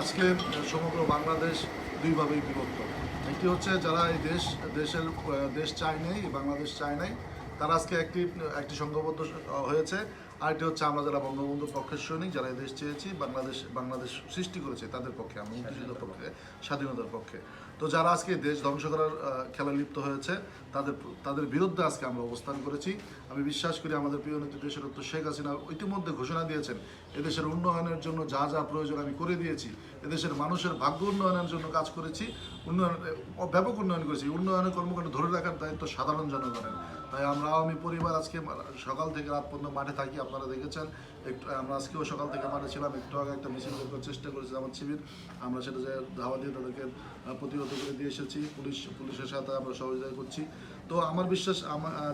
আজকে সমগ্র বাংলাদেশ দুইভাবেই বিভক্ত। একটি হচ্ছে যারা এই দেশ দেশের দেশ চায় নেই বাংলাদেশ চায় নাই তারা আজকে একটি একটি সংঘবদ্ধ হয়েছে। আরেকটি হচ্ছে আমরা যারা বঙ্গবন্ধুর পক্ষের সৈনিক যারা এই দেশ চেয়েছি বাংলাদেশ বাংলাদেশ সৃষ্টি করেছে তাদের পক্ষে আমরা মুক্তিযুদ্ধের পক্ষে স্বাধীনতার পক্ষে। তো যারা আজকে দেশ ধ্বংস করার খেলায় লিপ্ত হয়েছে তাদের তাদের বিরুদ্ধে আজকে আমরা অবস্থান করেছি। আমি বিশ্বাস করি আমাদের প্রিয় নেত্রী দেশের শেখ হাসিনা ইতিমধ্যে ঘোষণা দিয়েছেন এদেশের উন্নয়নের জন্য যা যা প্রয়োজন আমি করে দিয়েছি এদেশের মানুষের ভাগ্য উন্নয়নের জন্য কাজ করেছি, উন্নয়ন ব্যাপক উন্নয়ন করেছি। উন্নয়নের কর্মকাণ্ড ধরে রাখার দায়িত্ব সাধারণ জনগণের। তাই আমরা আওয়ামী পরিবার আজকে সকাল থেকে রাত পর্যন্ত মাঠে থাকি, আপনারা দেখেছেন। একটু, আমরা আজকেও সকাল থেকে মাঠে ছিলাম, একটু আগে একটা মিছিল করার চেষ্টা করেছি আমার শিবির আমরা সেটা যে ধাওয়া দিয়ে তাদেরকে প্রতিহত করে দিয়ে এসেছি। পুলিশ, পুলিশের সাথে আমরা সহযোগিতা করছি। তো আমার বিশ্বাস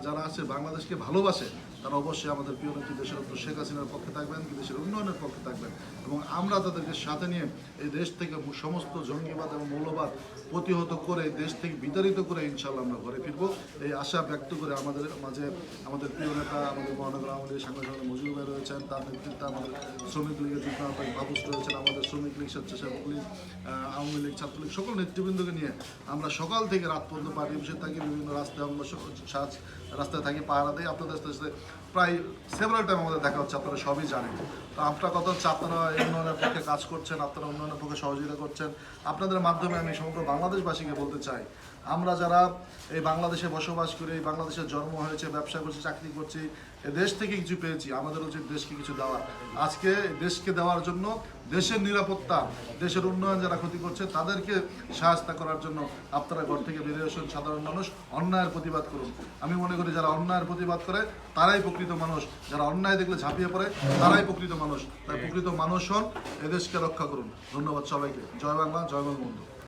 যারা আছে বাংলাদেশকে ভালোবাসে, তারা অবশ্যই আমাদের প্রিয় নেত্রী দেশের শেখ হাসিনার পক্ষে থাকবেন, দেশের উন্নয়নের পক্ষে থাকবেন এবং আমরা তাদেরকে সাথে নিয়ে এই দেশ থেকে সমস্ত জঙ্গিবাদ এবং মৌলবাদ প্রতিহত করে, দেশ থেকে বিতাড়িত করে ইনশাল্লাহ আমরা ঘরে ফিরবো। এই আশা ব্যক্ত করে আমাদের মাঝে আমাদের প্রিয় নেতা, আমাদের মহানগর আমাদের সাংগঠনিক মজুর ভাই রয়েছেন, তার নেতৃত্বে আমাদের শ্রমিক লীগের যুগ্ম বাবুস রয়েছেন, আমাদের শ্রমিক লীগ, স্বেচ্ছাসেবক লীগ আওয়ামী লীগ, ছাত্রলীগ, সকল নেতৃবৃন্দকে নিয়ে আমরা সকাল থেকে রাত পর্যন্ত পার্টি বসে থাকি, বিভিন্ন রাস্তায় সাজ, রাস্তায় থাকি, পাহারা দিই, আপনাদের সাথে প্রায় সেভারাল টাইম আমাদের দেখা হচ্ছে, আপনারা সবই জানেন। তো আপনার কথা হচ্ছে, আপনারা উন্নয়নের পক্ষে কাজ করছেন, আপনারা উন্নয়নের পক্ষে সহযোগিতা করছেন, আপনাদের মাধ্যমে আমি সমগ্র বাংলাদেশবাসীকে বলতে চাই, আমরা যারা এই বাংলাদেশে বসবাস করি, এই বাংলাদেশের জন্ম হয়েছে, ব্যবসা করছি, চাকরি করছি দেশ থেকে কিছু পেয়েছি, আমাদের উচিত দেশকে কিছু দেওয়ার আজকে দেশকে দেওয়ার জন্য দেশের নিরাপত্তা, দেশের উন্নয়ন যারা ক্ষতি করছে, তাদেরকে সাহায্য করার জন্য আপনারা ঘর থেকে বেরিয়ে আসুন, সাধারণ মানুষ, অন্যায়ের প্রতিবাদ করুন। আমি মনে করি যারা অন্যায়ের প্রতিবাদ করে, তারাই প্রকৃত মানুষ। যারা অন্যায় দেখলে ঝাঁপিয়ে পড়ে, তারাই প্রকৃত মানুষ। তাই প্রকৃত মানুষ হন, এদেশকে রক্ষা করুন। ধন্যবাদ সবাইকে। জয় বাংলা, জয় বঙ্গবন্ধু।